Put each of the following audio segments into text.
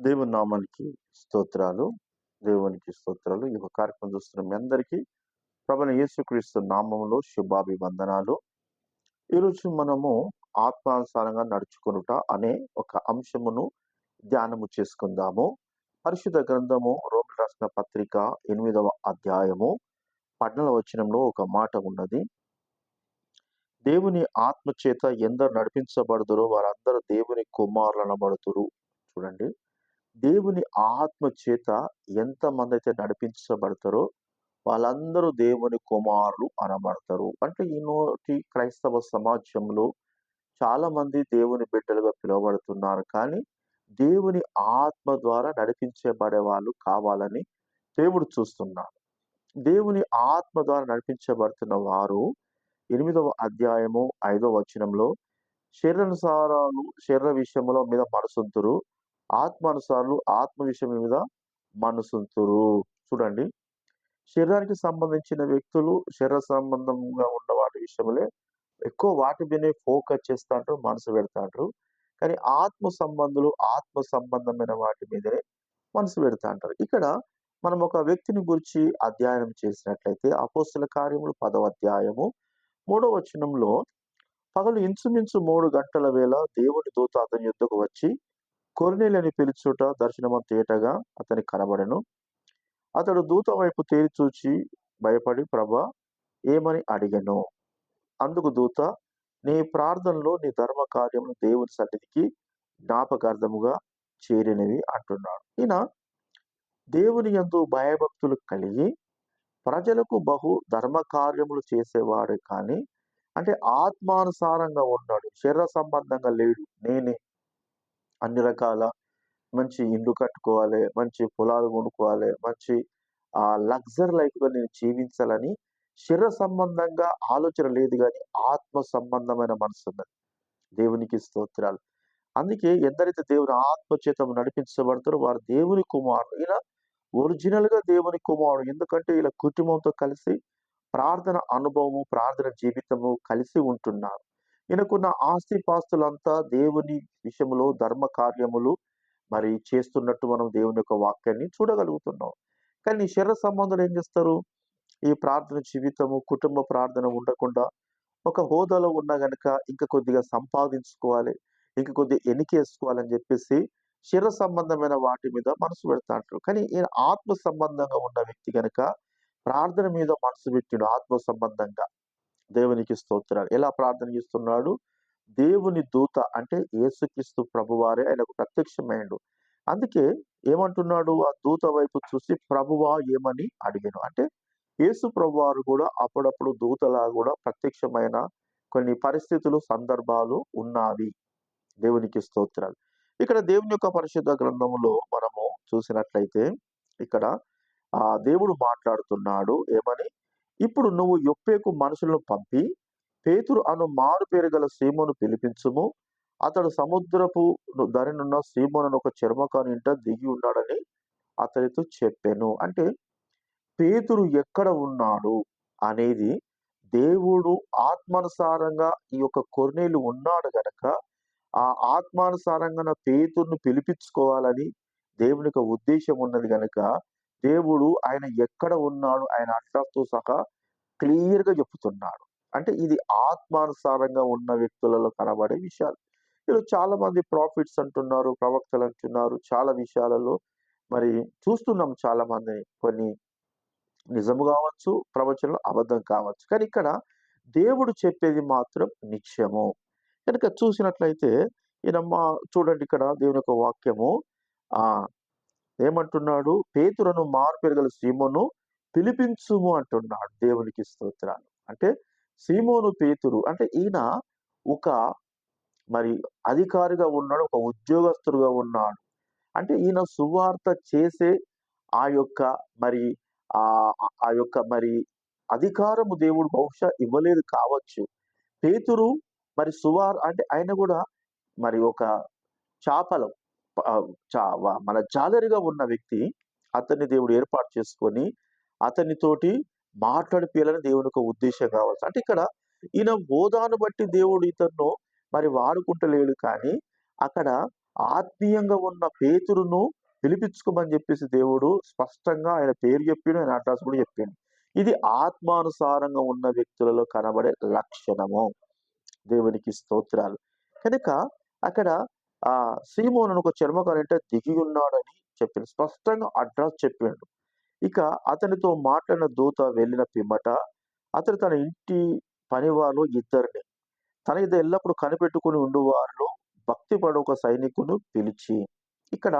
దేవుని నామానికి స్తోత్రాలు దేవునికి స్తోత్రాలు. ఈ యొక్క కార్యక్రమం చూస్తున్న మీ అందరికీ ప్రభుని యేసుక్రీస్తు నామంలో శుభాభివందనాలు. ఈరోజు మనము ఆత్మానుసారంగా నడుచుకొనుట అనే ఒక అంశమును ధ్యానము చేసుకుందాము. పరిశుద్ధ గ్రంథము రోమి రాసిన పత్రిక ఎనిమిదవ అధ్యాయము పట్నల వచనంలో ఒక మాట ఉన్నది. దేవుని ఆత్మ చేత ఎందరు నడిపించబడుతురో వారందరూ దేవుని కుమారులు అనబడుతురు చూడండి. దేవుని ఆత్మ చేత ఎంతమంది అయితే నడిపించబడతారో వాళ్ళందరూ దేవుని కుమారులు అనబడతారు. అంటే ఈనోటి క్రైస్తవ సమాజంలో చాలామంది దేవుని బిడ్డలుగా పిలువబడుతున్నారు. కానీ దేవుని ఆత్మ ద్వారా నడిపించబడే వాళ్ళు కావాలని దేవుడు చూస్తున్నాడు. దేవుని ఆత్మ ద్వారా నడిపించబడుతున్న వారు ఎనిమిదవ అధ్యాయము ఐదవ వచనంలో శరీరానుసారాలు శరీర విషయంలో మీద మనసుంతురు. ఆత్మానుసారులు ఆత్మ విషయం మీద మనసుంతురు. చూడండి. శరీరానికి సంబంధించిన వ్యక్తులు శరీర సంబంధంగా ఉన్న వాటి విషయంలో ఎక్కువ వాటి మీదనే ఫోకస్ చేస్తాంటారు మనసు పెడతాంటారు కానీ ఆత్మ సంబంధులు ఆత్మ సంబంధమైన వాటి మీదనే మనసు పెడతా అంటారు ఇక్కడ మనం ఒక వ్యక్తిని గురించి అధ్యయనం చేసినట్లయితే అపోస్తుల కార్యములు పదవ అధ్యాయము మూడవ వచనంలో పగలు ఇంచుమించు మూడు గంటల వేళ దేవుని దూత అతని యుద్ధకు వచ్చి కొర్నేలని పిలుచుట దర్శనము తేటగా అతని కనబడెను. అతడు దూత వైపు తేరి చూచి భయపడి ప్రభ ఏమని అడిగను? అందుకు దూత నీ ప్రార్థనలో నీ ధర్మ కార్యములు దేవుని సన్నిధికి జ్ఞాపకార్థముగా చేరినవి అంటున్నాడు. ఈయన దేవుని యందు భయభక్తులు కలిగి ప్రజలకు బహు ధర్మ కార్యములు చేసేవాడు కానీ అంటే ఆత్మానుసారంగా ఉన్నాడు. శరీర సంబంధంగా లేడు. నేనే అన్ని రకాల మంచి ఇల్లు కట్టుకోవాలి మంచి పొలాలు కొనుక్కోవాలి మంచి ఆ లగ్జరీ లైఫ్గా నేను జీవించాలని శరీర సంబంధంగా ఆలోచన లేదు కానీ ఆత్మ సంబంధమైన మనసు ఉన్నది. దేవునికి స్తోత్రాలు. అందుకే ఎందరైతే దేవుని ఆత్మచేత నడిపించబడతారో వారు దేవుని కుమారుడు ఇలా ఒరిజినల్గా దేవుని కుమారుడు. ఎందుకంటే ఇలా కుటుంబంతో కలిసి ప్రార్థన అనుభవము ప్రార్థన జీవితము కలిసి ఉంటున్నారు. ఈయనకున్న ఆస్తి పాస్తులంతా దేవుని విషయంలో ధర్మ కార్యములు మరి చేస్తున్నట్టు మనం దేవుని యొక్క వాక్యాన్ని చూడగలుగుతున్నాం. కానీ ఈ శరీర సంబంధులు ఏం చేస్తారు? ఈ ప్రార్థన జీవితము కుటుంబ ప్రార్థన ఉండకుండా ఒక హోదాలో ఉన్నా గనక ఇంకా కొద్దిగా సంపాదించుకోవాలి ఇంకా కొద్దిగా ఎనికేసుకోవాలని చెప్పేసి శరీర సంబంధమైన వాటి మీద మనసు పెడతా అంటారు. కానీ ఈయన ఆత్మ సంబంధంగా ఉన్న వ్యక్తి కనుక ప్రార్థన మీద మనసు పెట్టిడు ఆత్మ సంబంధంగా. దేవునికి స్తోత్రాలు. ఎలా ప్రార్థన చేస్తున్నాడు? దేవుని దూత అంటే యేసుక్రీస్తు ప్రభువారే ఆయనకు ప్రత్యక్షమైండు అందుకే ఏమంటున్నాడు? ఆ దూత వైపు చూసి ప్రభువా ఏమని అడిగాను. అంటే యేసు ప్రభువారు కూడా అప్పుడప్పుడు దూతలా కూడా ప్రత్యక్షమైన కొన్ని పరిస్థితులు సందర్భాలు ఉన్నాయి దేవునికి స్తోత్రాలు. ఇక్కడ దేవుని యొక్క పరిశుద్ధ గ్రంథంలో మనము చూసినట్లయితే ఇక్కడ ఆ దేవుడు మాట్లాడుతున్నాడు. ఏమని? ఇప్పుడు నువ్వు యొప్పేకు మనుషులను పంపి పేతురు అను మారు పేరు గల సీమోను పిలిపించుము. అతడు సముద్రపు ధరినున్న సీమోను ఒక చర్మకాని ఇంట దిగి ఉన్నాడని అతనితో చెప్పాను. అంటే పేతురు ఎక్కడ ఉన్నాడు అనేది దేవుడు ఆత్మానుసారంగా ఈ యొక్క కొర్నేలు ఉన్నాడు గనక ఆ ఆత్మానుసారంగా నా పేతుర్ను పిలిపించుకోవాలని దేవుని యొక్క ఉద్దేశం ఉన్నది గనక దేవుడు ఆయన ఎక్కడ ఉన్నాడు ఆయన అడ్రస్తో సహా క్లియర్గా చెప్తున్నాడు. అంటే ఇది ఆత్మానుసారంగా ఉన్న వ్యక్తులలో కనబడే విషయాలు. ఈరోజు చాలా మంది ప్రాఫిట్స్ అంటున్నారు ప్రవక్తలు అంటున్నారు చాలా విషయాలలో మరి చూస్తున్నాం చాలా మంది కొన్ని నిజము కావచ్చు ప్రవచనం అబద్ధం కావచ్చు. కానీ ఇక్కడ దేవుడు చెప్పేది మాత్రం నిత్యము. కనుక చూసినట్లయితే ఈయనమ్మ చూడండి ఇక్కడ దేవుని యొక్క వాక్యము. ఆ ఏమంటున్నాడు? పేతురను మార్పెరగల సీమోను పిలిపించుము అంటున్నాడు దేవునికి స్తోత్రాలు. అంటే సీమోను పేతురు అంటే ఈయన ఒక మరి అధికారిగా ఉన్నాడు ఒక ఉద్యోగస్తుడుగా ఉన్నాడు. అంటే ఈయన సువార్త చేసే ఆ యొక్క మరి ఆ ఆ యొక్క మరి అధికారము దేవుడు బహుశా ఇవ్వలేదు కావచ్చు. పేతురు మరి సువార్ అంటే ఆయన కూడా మరి ఒక చాపలం. మన జాలరిగా ఉన్న వ్యక్తి అతన్ని దేవుడు ఏర్పాటు చేసుకొని అతనితోటి మాట్లాడిపోయాలని దేవుని యొక్క ఉద్దేశం కావచ్చు అంటే ఇక్కడ ఈయన హోదాను బట్టి దేవుడు ఇతను మరి వాడుకుంటలేడు కానీ అక్కడ ఆత్మీయంగా ఉన్న పేతురును పిలిపించుకోమని చెప్పేసి దేవుడు స్పష్టంగా ఆయన పేరు చెప్పిండు ఆయన అడ్రస్ కూడా చెప్పిండు. ఇది ఆత్మానుసారంగా ఉన్న వ్యక్తులలో కనబడే లక్షణము. దేవునికి స్తోత్రాలు. కనుక అక్కడ ఆ సీమోను ఒక చర్మకారంటే దిగి ఉన్నాడని చెప్పిన స్పష్టంగా అడ్రస్ చెప్పిండు ఇక అతనితో మాట్లాడిన దూత వెళ్ళిన పిమ్మట అతను తన ఇంటి పనివాళ్ళు ఇద్దరిని తన ఇది ఎల్లప్పుడు కనిపెట్టుకుని ఉండువారిలో భక్తి పడు ఒక సైనికును పిలిచి ఇక్కడ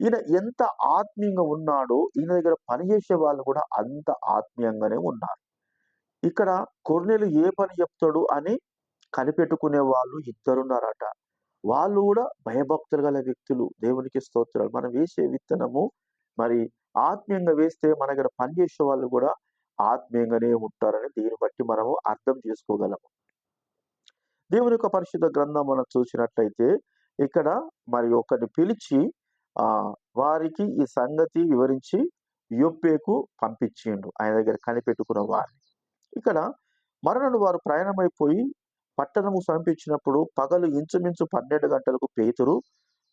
ఈయన ఎంత ఆత్మీయంగా ఉన్నాడో ఈయన దగ్గర పనిచేసే వాళ్ళు కూడా అంత ఆత్మీయంగానే ఉన్నారు. ఇక్కడ కొర్నెలు ఏ పని చెప్తాడు అని కనిపెట్టుకునే వాళ్ళు ఇద్దరున్నారట. వాళ్ళు కూడా భయభక్తులు గల వ్యక్తులు. దేవునికి స్తోత్రాలు. మనం వేసే విత్తనము మరి ఆత్మీయంగా వేస్తే మన దగ్గర పనిచేసే వాళ్ళు కూడా ఆత్మీయంగానే ఉంటారని దీన్ని బట్టి మనము అర్థం చేసుకోగలము. దేవుని యొక్క పరిశుద్ధ గ్రంథం మనం చూసినట్లయితే ఇక్కడ మరి ఒకరిని పిలిచి ఆ వారికి ఈ సంగతి వివరించి యొప్పేకు పంపించిండు. ఆయన దగ్గర కనిపెట్టుకున్న వారిని. ఇక్కడ మరణను వారు ప్రయాణమైపోయి పట్టణము సమీపించినప్పుడు పగలు ఇంచుమించు పన్నెండు గంటలకు పేతురు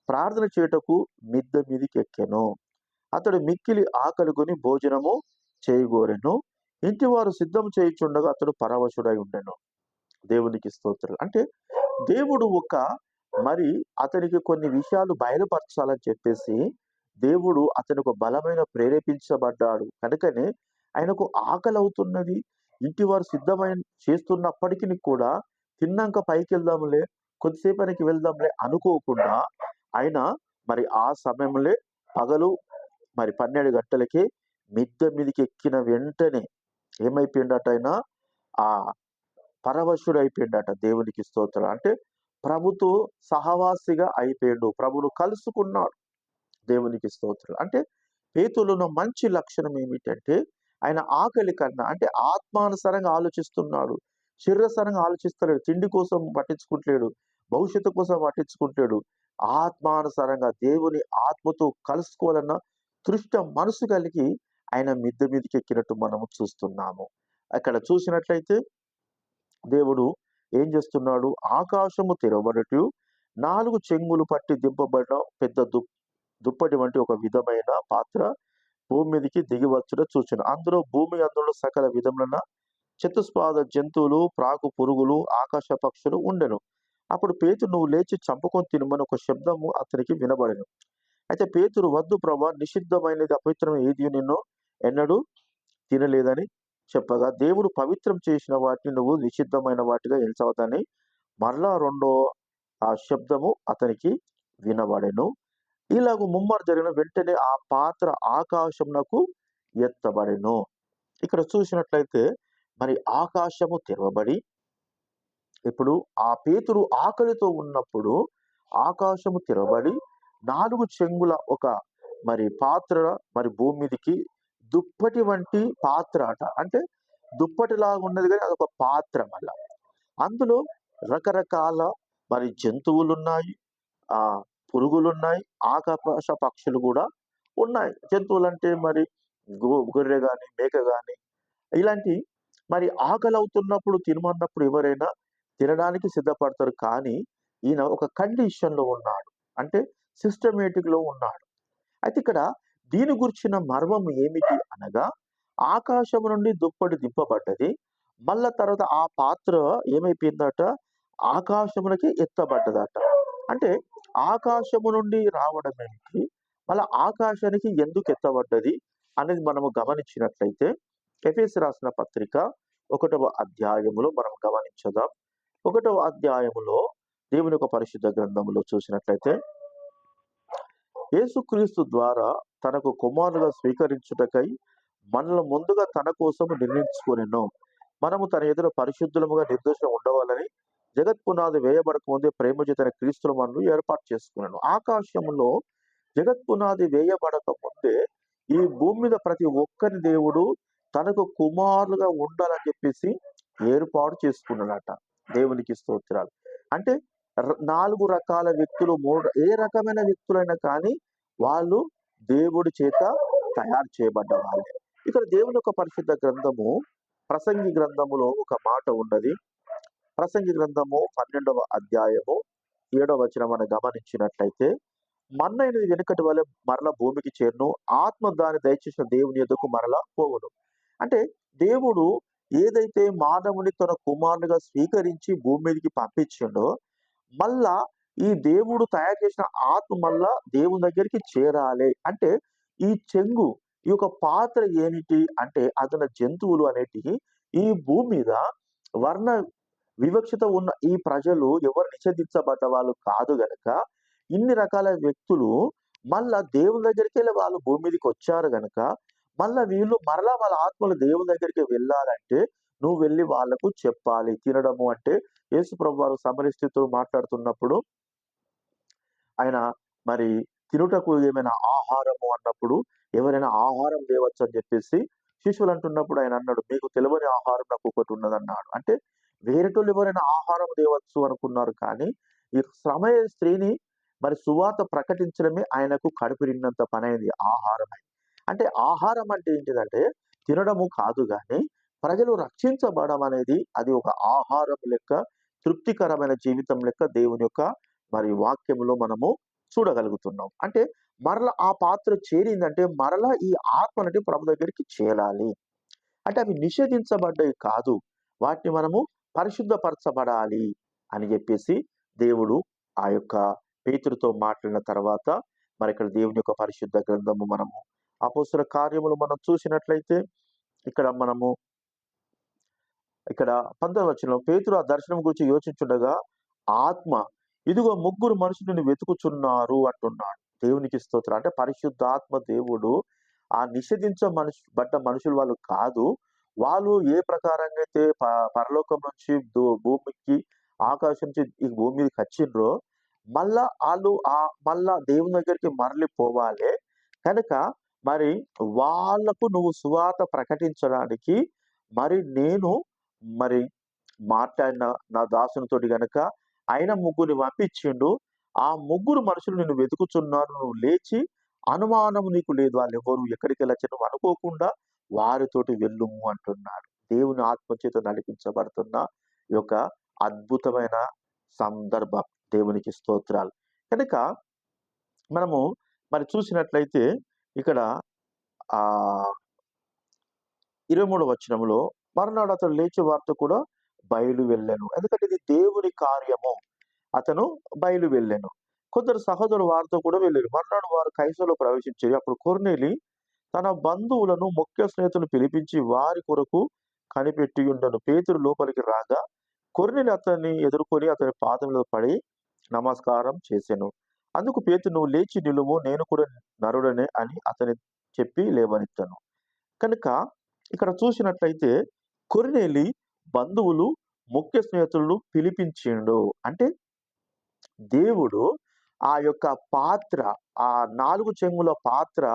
ప్రార్థన చేయుటకు మిద్ద మీదికెక్కెను. అతడు మిక్కిలి ఆకలికొని భోజనము చేయగోరెను. ఇంటివారు సిద్ధం చేయుచుండగా అతడు పరవశుడై ఉండెను. దేవునికి స్తోత్రులు. అంటే దేవుడు ఒక మరి అతనికి కొన్ని విషయాలు బయలుపరచాలని చెప్పేసి దేవుడు అతనికి బలమైన ప్రేరేపించబడ్డాడు. కనుకనే ఆయనకు ఆకలి అవుతున్నది ఇంటి వారు సిద్ధమైన చేస్తున్నప్పటికీ కూడా తిన్నాక పైకి వెళ్దాంలే కొద్దిసేపనికి వెళ్దాంలే అనుకోకుండా ఆయన మరి ఆ సమయంలో పగలు మరి పన్నెండు గంటలకి మిద్దె మీదకి ఎక్కిన వెంటనే ఏమైపోయిండట ఆయన ఆ పరవశుడు అయిపోయిండట దేవునికి స్తోత్రం అంటే ప్రభుతో సహవాసిగా అయిపోయాడు. ప్రభును కలుసుకున్నాడు దేవునికి స్తోత్రం అంటే పేతులున్న మంచి లక్షణం ఏమిటంటే ఆయన ఆకలి కన్నా అంటే ఆత్మానుసారంగా ఆలోచిస్తున్నాడు. శరీరస్థానంగా ఆలోచిస్తలేడు. తిండి కోసం పట్టించుకుంటలేడు. భవిష్యత్తు కోసం పట్టించుకుంటాడు ఆత్మానుసారంగా దేవుని ఆత్మతో కలుసుకోవాలన్న తృష్ట మనసు కలిగి ఆయన మిద్దె మీదకి ఎక్కినట్టు మనము చూస్తున్నాము. అక్కడ చూసినట్లయితే దేవుడు ఏం చేస్తున్నాడు? ఆకాశము తెరవబడటు నాలుగు చెంగులు పట్టి దింపబడిన పెద్ద దు దుప్పటి వంటి ఒక విధమైన పాత్ర భూమి మీదకి దిగివచ్చుట చూచిన. అందులో భూమి అందులో సకల విధములన చతుస్పాద జంతువులు ప్రాకు పురుగులు ఆకాశ పక్షులు ఉండెను. అప్పుడు పేతురు నువ్వు లేచి చంపుకొని తినమని ఒక శబ్దము అతనికి వినబడెను. అయితే పేతురు వద్దు ప్రభా నిషిద్ధమైనది అపవిత్రం ఏది నిన్ను ఎన్నడూ తినలేదని చెప్పగా దేవుడు పవిత్రం చేసిన వాటిని నువ్వు నిషిద్ధమైన వాటిగా ఎంచవద్దని మరలా రెండో ఆ శబ్దము అతనికి వినబడెను. ఇలాగ ముమ్మరు జరిగిన వెంటనే ఆ పాత్ర ఆకాశంనకు ఎత్తబడెను. ఇక్కడ చూసినట్లయితే మరి ఆకాశము తెరవబడి ఇప్పుడు ఆ పేతురు ఆకలితో ఉన్నప్పుడు ఆకాశము తెరవబడి నాలుగు చెంగుల ఒక మరి పాత్ర మరి భూమి మీదకి దుప్పటి వంటి పాత్ర అట. అంటే దుప్పటిలాగా ఉన్నది కానీ అదొక పాత్ర మళ్ళా. అందులో రకరకాల మరి జంతువులు ఉన్నాయి ఆ పురుగులు ఉన్నాయి ఆకాశ పక్షులు కూడా ఉన్నాయి. జంతువులు అంటే మరి గో గొర్రె కానీ మేక కానీ ఇలాంటి మరి ఆకలి అవుతున్నప్పుడు తినమన్నప్పుడు ఎవరైనా తినడానికి సిద్ధపడతారు. కానీ ఈయన ఒక కండిషన్లో ఉన్నాడు. అంటే సిస్టమేటిక్లో ఉన్నాడు. అయితే ఇక్కడ దీని గురించిన మర్మం ఏమిటి అనగా ఆకాశం నుండి దుప్పటి దింపబడ్డది. మళ్ళా తర్వాత ఆ పాత్ర ఏమైపోయిందట? ఆకాశములకి ఎత్తబడ్డదట. అంటే ఆకాశము నుండి రావడం ఏంటి మళ్ళీ ఆకాశానికి ఎందుకు ఎత్తబడ్డది? అనేది మనము గమనించినట్లయితే ఎఫ్ఎస్ రాసిన పత్రిక ఒకటవ అధ్యాయములో మనం గమనించదాం. ఒకటవ అధ్యాయములో దేవుని యొక్క పరిశుద్ధ గ్రంథములో చూసినట్లయితే యేసుక్రీస్తు ద్వారా తనకు కుమారుగా స్వీకరించుటకై మనల్ని ముందుగా తన కోసం నిర్ణయించుకునేను. మనము తన ఎదురు పరిశుద్ధులముగా నిర్దోషం ఉండవాలని జగత్ పునాది వేయబడక ముందే ప్రేమ చేతన క్రీస్తుల మనను ఏర్పాటు చేసుకున్నాను ఆకాశంలో జగత్ పునాది వేయబడక ముందే ఈ భూమి మీద ప్రతి ఒక్కరి దేవుడు తనకు కుమారులుగా ఉండాలని చెప్పేసి ఏర్పాటు చేసుకున్నాడట దేవునికి స్తోత్రాలు. అంటే నాలుగు రకాల వ్యక్తులు మూడు ఏ రకమైన వ్యక్తులైనా కానీ వాళ్ళు దేవుడి చేత తయారు చేయబడ్డ వాళ్ళే. ఇక్కడ దేవుని యొక్క పరిశుద్ధ గ్రంథము ప్రసంగి గ్రంథములో ఒక మాట ఉన్నది. ప్రసంగి గ్రంథము పన్నెండవ అధ్యాయము ఏడవ వచనం మనం గమనించినట్లయితే మన్నైనది వెనుకటి వల్ల మరల భూమికి చేరును ఆత్మ దాన్ని దయచేసిన దేవుని ఎదుకు మరలా పోవును. అంటే దేవుడు ఏదైతే మానవుని తన కుమారునిగా స్వీకరించి భూమి మీదకి పంపించిండో మళ్ళా ఈ దేవుడు తయారు చేసిన ఆత్మ మళ్ళా దేవుని దగ్గరికి చేరాలి. అంటే ఈ చెంగు ఈ యొక్క పాత్ర ఏమిటి అంటే అతని జంతువులు అనేటివి ఈ భూమి మీద వర్ణ వివక్షత ఉన్న ఈ ప్రజలు ఎవరు నిషేధించబడ్డ వాళ్ళు కాదు గనక ఇన్ని రకాల వ్యక్తులు మళ్ళా దేవుని దగ్గరికి వెళ్ళి వాళ్ళు భూమి మీదకి వచ్చారు గనక మళ్ళా వీళ్ళు మరలా వాళ్ళ ఆత్మలు దేవుని దగ్గరికి వెళ్ళాలంటే నువ్వు వెళ్ళి వాళ్ళకు చెప్పాలి తినడము అంటే యేసు ప్రభు వారు సమరిస్థితులు మాట్లాడుతున్నప్పుడు ఆయన మరి తినుటకు ఏమైనా ఆహారము అన్నప్పుడు ఎవరైనా ఆహారం తేవచ్చు అని చెప్పేసి శిష్యులు అంటున్నప్పుడు ఆయన అన్నాడు మీకు తెలియని ఆహారం నాకు ఒకటి ఉన్నదన్నాడు. అంటే వేరేటోళ్ళు ఎవరైనా ఆహారం తేవచ్చు అనుకున్నారు కానీ ఈ శ్రమయ స్త్రీని మరి సువాత ప్రకటించడమే ఆయనకు కడుపు నిండినంత పని అయింది ఆహారం అంటే ఆహారం అంటే ఏంటిదంటే తినడము కాదు కానీ ప్రజలు రక్షించబడడం అనేది అది ఒక ఆహారం లెక్క తృప్తికరమైన జీవితం లెక్క దేవుని యొక్క మరి వాక్యములో మనము చూడగలుగుతున్నాం. అంటే మరల ఆ పాత్ర చేరిందంటే మరలా ఈ ఆత్మ అనేది ప్రభు దగ్గరికి చేరాలి. అంటే అవి నిషేధించబడ్డవి కాదు. వాటిని మనము పరిశుద్ధపరచబడాలి అని చెప్పేసి దేవుడు ఆ యొక్క పేతుడితో మాట్లాడిన తర్వాత మరి ఇక్కడ దేవుని యొక్క పరిశుద్ధ గ్రంథము మనము అపోసుల కార్యములు మనం చూసినట్లయితే ఇక్కడ మనము ఇక్కడ పంతొమ్మిది వచ్చిన పేతురు ఆ దర్శనం గురించి యోచించుండగా ఆత్మ ఇదిగో ముగ్గురు మనుషులను వెతుకుచున్నారు అంటున్నాడు. దేవునికి స్తోత్రం. అంటే పరిశుద్ధాత్మ దేవుడు ఆ నిషేధించ మనుషు బడ్డ మనుషులు వాళ్ళు కాదు. వాళ్ళు ఏ ప్రకారంగా అయితే పరలోకం నుంచి భూమికి ఆకాశం నుంచి ఈ భూమి మీదకి వచ్చిండ్రో మళ్ళా వాళ్ళు ఆ మళ్ళా దేవుని దగ్గరికి మరలి పోవాలి కనుక మరి వాళ్ళకు నువ్వు సువార్త ప్రకటించడానికి మరి నేను మరి మాట్లాడిన నా దాసునితోటి గనక ఆయన ముగ్గురిని పంపించిండు. ఆ ముగ్గురు మనుషులు నిన్ను వెతుకుచున్నారు నువ్వు లేచి అనుమానము నీకు లేదు. వాళ్ళు ఎవరు? ఎక్కడికి వెళ్ళచ్చు నువ్వు అనుకోకుండా వారితోటి వెళ్ళుము అంటున్నాడు. దేవుని ఆత్మచేత నడిపించబడుతున్న ఈ యొక్క అద్భుతమైన సందర్భం. దేవునికి స్తోత్రాలు. కనుక మనము మరి చూసినట్లయితే ఇక్కడ ఆ ఇరవై మూడవ వచనంలో మర్నాడు అతను లేచి వార్త కూడా బయలు వెళ్ళాను. ఎందుకంటే ఇది దేవుని కార్యము. అతను బయలు వెళ్ళాను. కొందరు సహోదరు వారితో కూడా వెళ్ళారు. మర్నాడు వారు కైసలో ప్రవేశించారు అప్పుడు కొర్నేలి తన బంధువులను ముఖ్య స్నేహితులను పిలిపించి వారి కొరకు కనిపెట్టి ఉండను. పేతురు లోపలికి రాగా కొర్నేలి అతన్ని ఎదుర్కొని అతని పాదములో పడి నమస్కారం చేశాను అందుకు పేతు నువ్వు లేచి నిలువు నేను కూడా నరుడనే అని అతని చెప్పి లేవనెత్తాను. కనుక ఇక్కడ చూసినట్లయితే కొరినేలి బంధువులు ముఖ్య స్నేహితులను పిలిపించిండు. అంటే దేవుడు ఆ యొక్క పాత్ర ఆ నాలుగు చెంగుల పాత్ర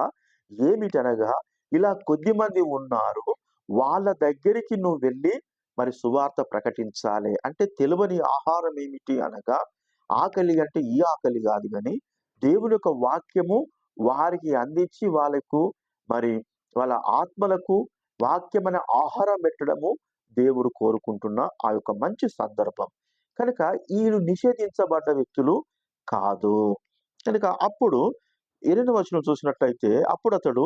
ఏమిటనగా ఇలా కొద్ది మంది ఉన్నారు వాళ్ళ దగ్గరికి నువ్వు వెళ్ళి మరి సువార్త ప్రకటించాలి. అంటే తెలివని ఆహారం ఏమిటి అనగా ఆకలి అంటే ఈ ఆకలి కాదు కానీ దేవుని యొక్క వాక్యము వారికి అందించి వాళ్ళకు మరి వాళ్ళ ఆత్మలకు వాక్యమైన ఆహారం పెట్టడము దేవుడు కోరుకుంటున్న ఆ యొక్క మంచి సందర్భం. కనుక వీళ్ళు నిషేధించబడ్డ వ్యక్తులు కాదు. కనుక అప్పుడు ఎనిమిది వచనం చూసినట్లయితే అప్పుడు అతడు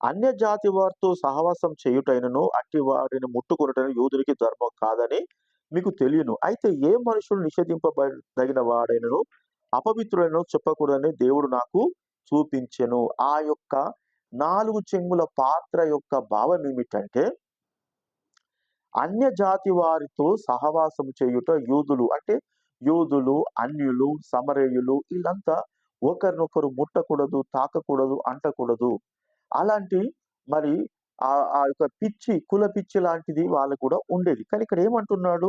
అన్య జాతి వారితో సహవాసం చేయుటైనను అట్టి వారిని ముట్టుకొనుటైన యూదునికి ధర్మం కాదని మీకు తెలియను. అయితే ఏ మనుషులు నిషేధింపబడిన వాడైనను అపవిత్రులను చెప్పకూడదని దేవుడు నాకు చూపించెను. ఆ యొక్క నాలుగు చెంగుల పాత్ర యొక్క భావం ఏమిటంటే అన్య జాతి వారితో సహవాసం చేయుట యూదులు. అంటే యూదులు అన్యులు సమరేయులు వీళ్ళంతా ఒకరినొకరు ముట్టకూడదు తాకకూడదు అంటకూడదు. అలాంటి మరి ఆ ఆ యొక్క పిచ్చి కుల పిచ్చి లాంటిది వాళ్ళు కూడా ఉండేది. కానీ ఇక్కడ ఏమంటున్నాడు?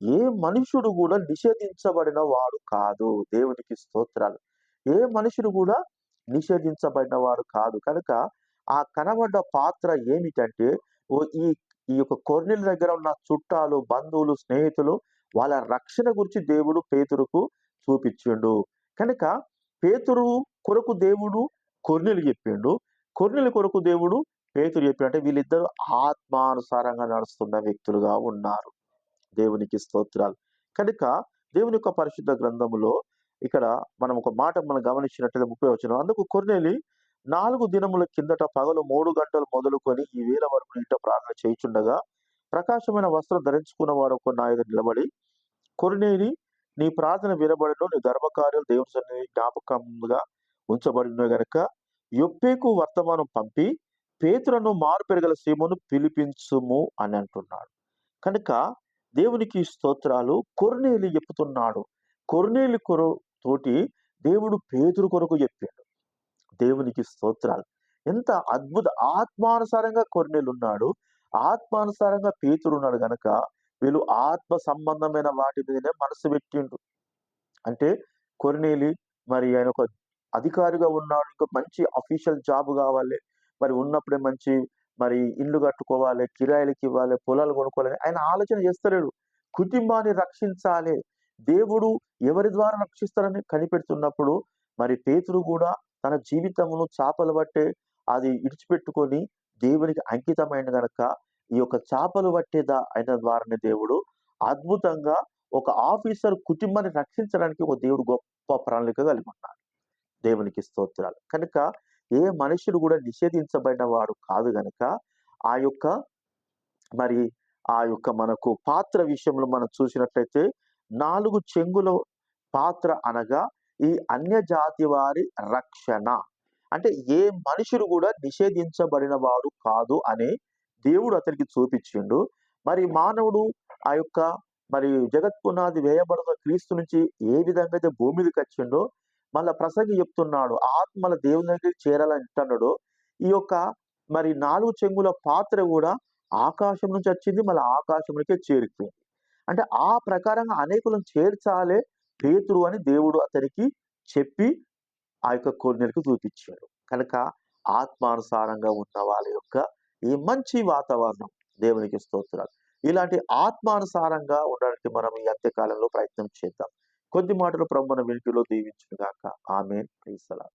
ఏ మనుషుడు కూడా నిషేధించబడిన వాడు కాదు. దేవునికి స్తోత్రాలు. ఏ మనుషుడు కూడా నిషేధించబడిన వాడు కాదు. కనుక ఆ కనబడ్డ పాత్ర ఏమిటంటే ఓ ఈ ఈ యొక్క కొర్నెల దగ్గర ఉన్న చుట్టాలు బంధువులు స్నేహితులు వాళ్ళ రక్షణ గురించి దేవుడు పేతురుకు చూపించిండు. కనుక పేతురు కొరకు దేవుడు కొర్నెలు చెప్పిండు. కొర్నెల కొరకు దేవుడు పేతురు చెప్పినట్టే వీళ్ళిద్దరూ ఆత్మానుసారంగా నడుస్తున్న వ్యక్తులుగా ఉన్నారు. దేవునికి స్తోత్రాలు. కనుక దేవుని యొక్క పరిశుద్ధ గ్రంథములో ఇక్కడ మనం ఒక మాట మనం గమనించినట్లయితే ముప్పై వచ్చిన అందుకు కొర్నేలి నాలుగు దినముల కిందట పగలు మూడు గంటలు మొదలుకొని ఈ వేల వరకు ఇంట ప్రార్థన చేయుచుండగా ప్రకాశమైన వస్త్రం ధరించుకున్న వాడు ఒక నాయుడు నిలబడి కొరినేని నీ ప్రార్థన వినబడిను నీ ధర్మకార్యాలు దేవుని సన్నిధి జ్ఞాపకంగా ఉంచబడిన గనక యొప్పేకు వర్తమానం పంపి పేతులను మారు పెరగల సీమను పిలిపించుము అని అంటున్నాడు. కనుక దేవునికి స్తోత్రాలు కొరనేలి చెప్తున్నాడు కొరనేలి కొర తోటి దేవుడు పేతురు కొరకు చెప్పాడు. దేవునికి స్తోత్రాలు. ఎంత అద్భుత ఆత్మానుసారంగా కొరనేలు ఉన్నాడు. ఆత్మానుసారంగా పేతురు ఉన్నాడు గనక వీళ్ళు ఆత్మ సంబంధమైన వాటి మీదనే మనసు పెట్టిండు అంటే కొరనేలి మరి ఆయన ఒక అధికారిగా ఉన్నాడు. ఇంకా మంచి అఫీషియల్ జాబ్ కావాలి. మరి ఉన్నప్పుడే మంచి మరి ఇల్లు కట్టుకోవాలి కిరాయిలకి ఇవ్వాలి పొలాలు కొనుక్కోవాలి ఆయన ఆలోచన చేస్తలేడు. కుటుంబాన్ని రక్షించాలి. దేవుడు ఎవరి ద్వారా రక్షిస్తారని కనిపెడుతున్నప్పుడు మరి పేతురు కూడా తన జీవితమును చాపలు పట్టే అది ఇడిచిపెట్టుకొని దేవునికి అంకితమైన గనక ఈ యొక్క చాపలు పట్టేదా అయిన ద్వారానే దేవుడు అద్భుతంగా ఒక ఆఫీసర్ కుటుంబాన్ని రక్షించడానికి ఒక దేవుడు గొప్ప ప్రణాళిక కలిగి ఉన్నాడు. దేవునికి స్తోత్రాలు. కనుక ఏ మనుషుడు కూడా నిషేధించబడిన వాడు కాదు గనక ఆ యొక్క మరి ఆ యొక్క మనకు పాత్ర విషయంలో మనం చూసినట్లయితే నాలుగు చెంగుల పాత్ర అనగా ఈ అన్య జాతి వారి రక్షణ. అంటే ఏ మనుషుడు కూడా నిషేధించబడిన వాడు కాదు అని దేవుడు అతనికి చూపించిండు. మరి మానవుడు ఆ యొక్క మరి జగత్ పునాది వేయబడిన క్రీస్తు నుంచి ఏ విధంగా అయితే భూమిదికి వచ్చిండో మళ్ళా ప్రసంగి చెప్తున్నాడు ఆత్మల దేవుని దగ్గరికి చేరాలంటున్నాడు ఈ యొక్క మరి నాలుగు చెంగుల పాత్ర కూడా ఆకాశం నుంచి వచ్చింది మళ్ళీ ఆకాశంలోకే చేరుకుంది అంటే ఆ ప్రకారంగా అనేకులను చేర్చాలే పేతురు అని దేవుడు అతనికి చెప్పి ఆ యొక్క కొన్నిటికి చూపించాడు. కనుక ఆత్మానుసారంగా ఉన్న వాళ్ళ యొక్క ఈ మంచి వాతావరణం దేవునికి స్తోత్రాలు. ఇలాంటి ఆత్మానుసారంగా ఉండడానికి మనం ఈ అంత్యకాలంలో ప్రయత్నం చేద్దాం. కొద్ది మాటలు ప్రభుత్వ వెనుకలో దీవించుగాక ఆమె ప్రీసలా